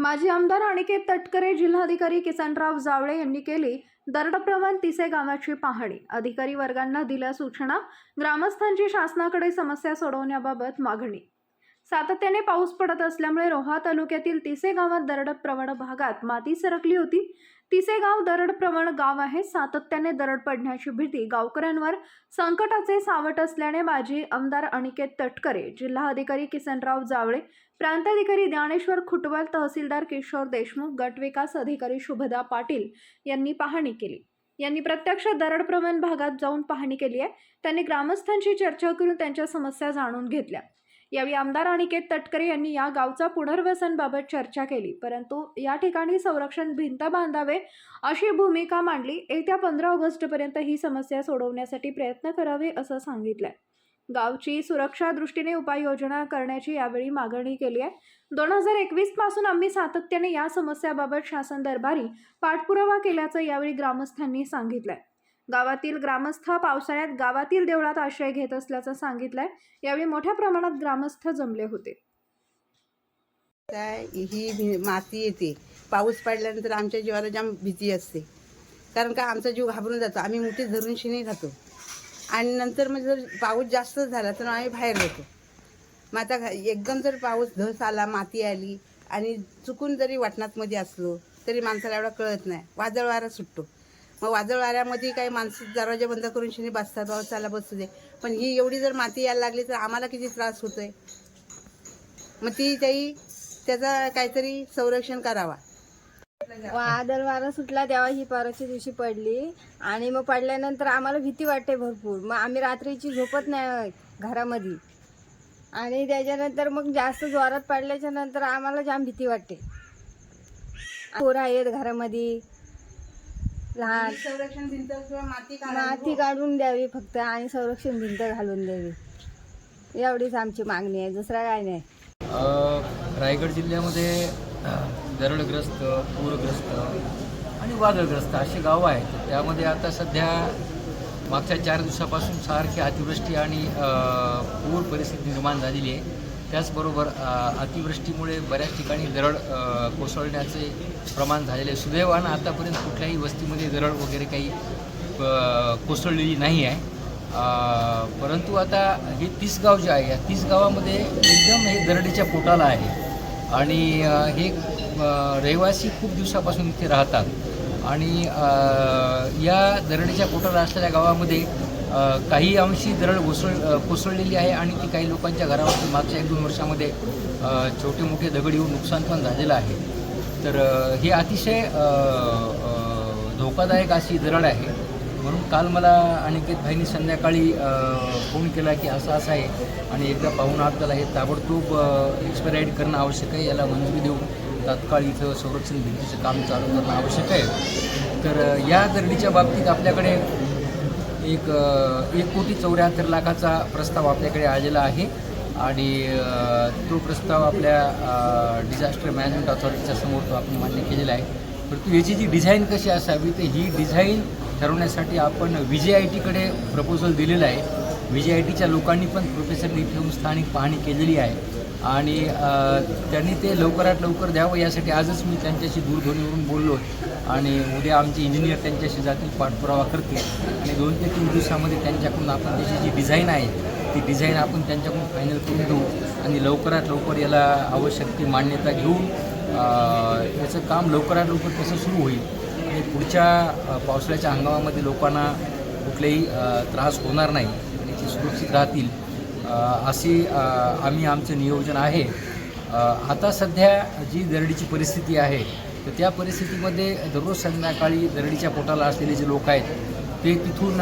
माजी आमदार अनिकेत तटकरे जिल्हाधिकारी किसनराव जावळे यांनी केली दरडप्रवण तिसे गावाची पाहणी. अधिकारी वर्गांना दिल्या सूचना ग्रामस्थांची शासनाकडे समस्या सोडवण्याबाबत मागणी. सातत्याने पाऊस पडत असल्यामुळे रोहा तालुक्यातील तिसे गावात दरडप्रवण भागात माती सरकली होती. तिचे गाव दरडप्रवण गाव आहे. सातत्याने दरड पडण्याची भीती गावकऱ्यांवर संकटाचे सावट असल्याने माजी आमदार अनिकेत तटकरे जिल्हा अधिकारी किसनराव जावळे प्रांताधिकारी ज्ञानेश्वर खुटवल तहसीलदार किशोर देशमुख गटविकास अधिकारी शुभदा पाटील यांनी पाहणी केली. यांनी प्रत्यक्ष दरडप्रवण भागात जाऊन पाहणी केली आहे. त्यांनी ग्रामस्थांशी चर्चा करून त्यांच्या समस्या जाणून घेतल्या. यावेळी आमदार अनिकेत तटकरे यांनी या गावचा पुनर्वसनबाबत चर्चा केली. परंतु या ठिकाणी संरक्षण भिंत बांधावे अशी भूमिका मांडली. येत्या पंधरा ऑगस्टपर्यंत ही समस्या सोडवण्यासाठी प्रयत्न करावे असं सांगितलंय. गावची सुरक्षा दृष्टीने उपाययोजना करण्याची यावेळी मागणी केली आहे. दोन हजार एकवीसपासून आम्ही सातत्याने या समस्याबाबत शासन दरबारी पाठपुरावा केल्याचं यावेळी ग्रामस्थांनी सांगितलंय. गावातील ग्रामस्थ पावसाळ्यात गावातील देवळात आश्रय घेत असल्याचं सांगितलंय. यावेळी मोठ्या प्रमाणात ग्रामस्थ जमले होते. काय ही भी- माती येते. पाऊस पडल्यानंतर आमच्या जीवाला जाम भीती असते. कारण का आमचा जीव घाबरून जातो. आम्ही मोठी धरून शिणी खातो. आणि नंतर मग जर पाऊस जास्त झाला तर आम्ही बाहेर जातो. मग आता घ- एकदम जर पाऊस धस आला माती आली आणि चुकून जरी वाटणातमध्ये असलो तरी माणसाला एवढा कळत नाही. वादळ वारा सुटतो. मग वादळ वाऱ्यामध्ये काही माणसं दरवाजे बंद करून शिनी बसतात पावसाला बसू दे. पण ही एवढी जर माती यायला लागली तर आम्हाला किती त्रास होतोय? मग ती त्याही त्याचा काहीतरी संरक्षण करावा. वादळ वारा सुटला तेव्हा ही परवाच्या दिवशी पडली आणि मग पडल्यानंतर आम्हाला भीती वाटते भरपूर. मग आम्ही रात्रीची झोपत नाही घरामध्ये. आणि त्याच्यानंतर मग जास्त जोरात पडल्याच्या नंतर आम्हाला जाम भीती वाटते. पोरं आहेत घरामध्ये. लहान संरक्षण भिंत किंवा माती माती काढून द्यावी फक्त आणि संरक्षण भिंत घालून द्यावी. एवढीच आमची मागणी आहे दुसरा काय नाही. अ, रायगड जिल्ह्यामध्ये दरडग्रस्त पूरग्रस्त आणि वादळग्रस्त अशी गावं आहेत. त्यामध्ये आता सध्या मागच्या चार दिवसापासून सारखी अतिवृष्टी आणि पूर परिस्थिती निर्माण झालेली आहे. त्याचबरोबर अतिवृष्टीमुळे बऱ्याच ठिकाणी दरड कोसळण्याचे प्रमाण झालेले सुदैवानं आतापर्यंत कुठल्याही वस्तीमध्ये दरड वगैरे काही कोसळलेली नाही आहे. परंतु आता हे तीस गाव जे आहे या तीस गावामध्ये एकदम हे दरडीच्या पोटाला आहे. आणि हे रहिवासी खूप दिवसापासून इथे राहतात. आणि या दरडीच्या पोटाला असलेल्या गावामध्ये काही अंशी दरड घुसळ कोसळलेली आहे आणि ती काही लोकांच्या घरावरती मागच्या एक दोन वर्षामध्ये छोटे मोठे दगड येऊन नुकसान पण झालेलं आहे. तर हे अतिशय धोकादायक अशी दरड आहे. म्हणून काल मला अनिकेत भाईंनी संध्याकाळी फोन केला की असं असं आहे आणि एकदा पाहून आपल्याला हे ताबडतोब एक्सपायराईड करणं आवश्यक आहे. याला मंजुरी देऊन तात्काळ इथं संरक्षण भिंतीचं काम चालू करणं आवश्यक आहे. तर या दरडीच्या बाबतीत आपल्याकडे एक एक कोटी चौऱ्याहत्तर लाखाचा प्रस्ताव आपल्याकडे आलेला आहे. आणि तो प्रस्ताव आपल्या डिझास्टर मॅनेजमेंट अथॉरिटीच्या समोर तो आपण मान्य केलेला आहे. परंतु याची जी डिझाईन कशी असावी तर ही डिझाईन ठरवण्यासाठी आपण व्ही जे आय टीकडे प्रपोजल दिलेलं आहे. व्ही जे आय टीच्या लोकांनी पण प्रोफेसरनी ठेवून स्थानिक पाहणी केलेली आहे. आणि त्यांनी ते लवकरात लवकर द्यावं यासाठी आजच मी त्यांच्याशी दूरध्वनीवरून बोललो आणि उद्या आमचे इंजिनियर त्यांच्याशी जातील पाठपुरावा करतील. आणि दोन ते तीन दिवसामध्ये त्यांच्याकडून आपण त्याची जी डिझाईन आहे ती डिझाईन आपण त्यांच्याकडून फायनल करून देऊ आणि लवकरात लवकर याला आवश्यक ती मान्यता घेऊन याचं काम लवकरात लवकर कसं सुरू होईल आणि पुढच्या पावसाळ्याच्या हंगामामध्ये लोकांना कुठलेही त्रास होणार नाही आणि ते सुरक्षित राहतील. अशी आम्ही आमचं नियोजन आहे. आता सध्या जी दरडीची परिस्थिती आहे तर त्या परिस्थितीमध्ये दररोज संध्याकाळी दरडीच्या पोटाला असलेले जे लोक आहेत ते तिथून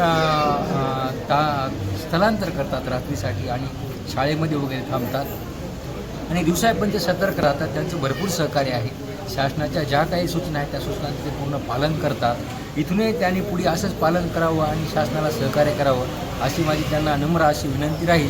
ता स्थलांतर करतात रात्रीसाठी आणि शाळेमध्ये वगैरे थांबतात. आणि दिवसा पण ते सतर्क राहतात त्यांचं भरपूर सहकार्य आहे. शासनाच्या ज्या काही सूचना आहेत त्या सूचनांचं ते पूर्ण पालन करतात. इथूनही त्यांनी पुढे असंच पालन करावं आणि शासनाला सहकार्य करावं अशी माझी त्यांना नम्र अशी विनंती राहील.